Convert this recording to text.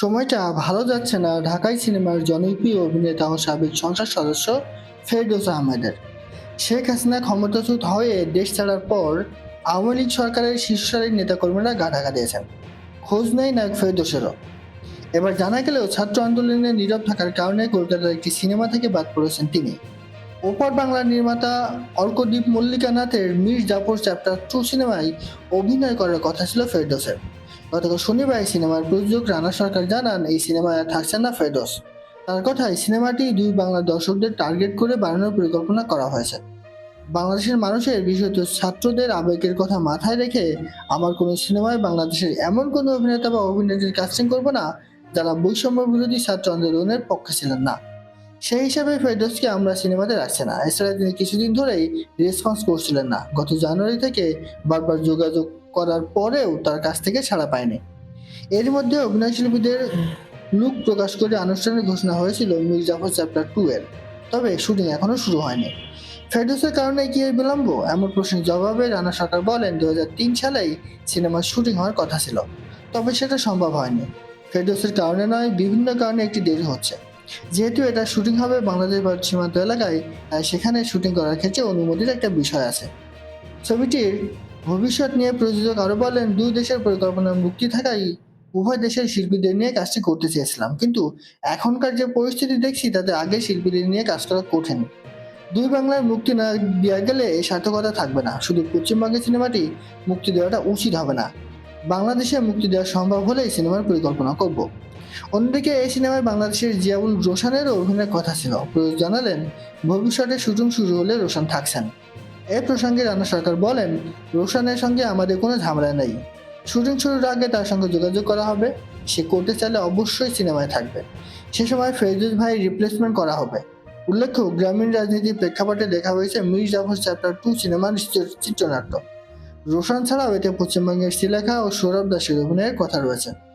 সময়টা ভালো যাচ্ছে না ঢাকাই সিনেমার জনপ্রিয় অভিনেতা ও সাবেক সংসদ সদস্য ফেরদৌস আহমেদের। শেখ হাসিনা ক্ষমতাচ্যুত হয়ে দেশ ছাড়ার পর আওয়ামী লীগ সরকারের শীর্ষসারির নেতাকর্মীরা গা ঢাকা দিয়েছেন খোঁজ নেই নায়ক ফেরদৌসেরও। এবার জানা গেলেও ছাত্র আন্দোলনে নীরব থাকার কারণে কলকাতার একটি সিনেমা থেকে বাদ পড়েছেন তিনি। ওপর বাংলার নির্মাতা অর্কদীপ মল্লিকানাথের মীর জাফর চ্যাপ্টার টু সিনেমায় অভিনয় করার কথা ছিল ফেরদৌসের। গতকাল শনিবার এই সিনেমার প্রযোজক রানা সরকার জানান, এই সিনেমায় আর থাকছেন না ফেরদৌস। তার কথায় সিনেমাটি দুই বাংলার দর্শকদের টার্গেট করে বানানোর পরিকল্পনা করা হয়েছে। বাংলাদেশের মানুষের বিশেষত ছাত্রদের আবেগের কথা মাথায় রেখে আমার কোনো সিনেমায় বাংলাদেশের এমন কোনো অভিনেতা বা অভিনেত্রীর কাস্টিং করব না, যারা বৈষম্য বিরোধী ছাত্র আন্দোলনের পক্ষে ছিলেন না। সেই হিসাবে ফেরদৌসকে আমরা সিনেমাতে রাখছি না। এছাড়া তিনি কিছুদিন ধরেই রেসপন্স করছিলেন না। গত জানুয়ারি থেকে বারবার যোগাযোগ করার পরেও তার কাছ থেকে ছাড়া পায়নি। এর মধ্যে অভিনয় শিল্পীদের লুক প্রকাশ করে আনুষ্ঠানিক ঘোষণা হয়েছিল মীর জাফর চ্যাপ্টার টু এর। তবে শুটিং এখনও শুরু হয়নি। ফেরদৌসের কারণে কি এই বিলম্ব? এমন প্রশ্নের জবাবে রানা সরকার বলেন দু সালেই সিনেমার শুটিং হওয়ার কথা ছিল, তবে সেটা সম্ভব হয়নি। ফেরদৌসের কারণে নয়, বিভিন্ন কারণে একটি দেরি হচ্ছে। যেহেতু এটা শুটিং হবে বাংলাদেশ ভারত সীমান্ত এলাকায় সেখানে শুটিং করার ক্ষেত্রে অনুমতির একটা বিষয় আছে। ছবিটির ভবিষ্যৎ নিয়ে প্রযোজক আরও বলেন, দুই দেশের পরিকল্পনা মুক্তি থাকায় উভয় দেশের শিল্পীদের নিয়ে কাজটি করতে চেয়েছিলাম। কিন্তু এখনকার যে পরিস্থিতি দেখছি, তাতে আগে শিল্পীদের নিয়ে কাজ করা কঠিন। দুই বাংলার মুক্তি না দেওয়া গেলে সার্থকতা থাকবে না। শুধু পশ্চিমবঙ্গের সিনেমাটি মুক্তি দেওয়াটা উচিত হবে না। বাংলাদেশে মুক্তি দেওয়া সম্ভব হলে এই সিনেমার পরিকল্পনা করব। অন্যদিকে এই সিনেমায় বাংলাদেশের জিয়াউল রোশানেরও অভিনয়ের কথা ছিল। জানালেন, ভবিষ্যতে শুটিং শুরু হলে রোশান থাকছেন। এ প্রসঙ্গে রানা সরকার বলেন, রোশানের সঙ্গে আমাদের কোনো ঝামেলা নেই। শুটিং শুরুর আগে তার সঙ্গে যোগাযোগ করা হবে। সে করতে চাইলে অবশ্যই সিনেমায় থাকবে। সে সময় ফেরদৌস ভাই রিপ্লেসমেন্ট করা হবে। উল্লেখ্য, গ্রামীণ রাজনীতির প্রেক্ষাপটে দেখা হয়েছে মীর জাফর চ্যাপ্টার টু সিনেমার চিত্রনাট্য। রোশান ছাড়াও এতে পশ্চিমবঙ্গের শ্রীলেখা ও সৌরভ দাসের অভিনয়ের কথা রয়েছে।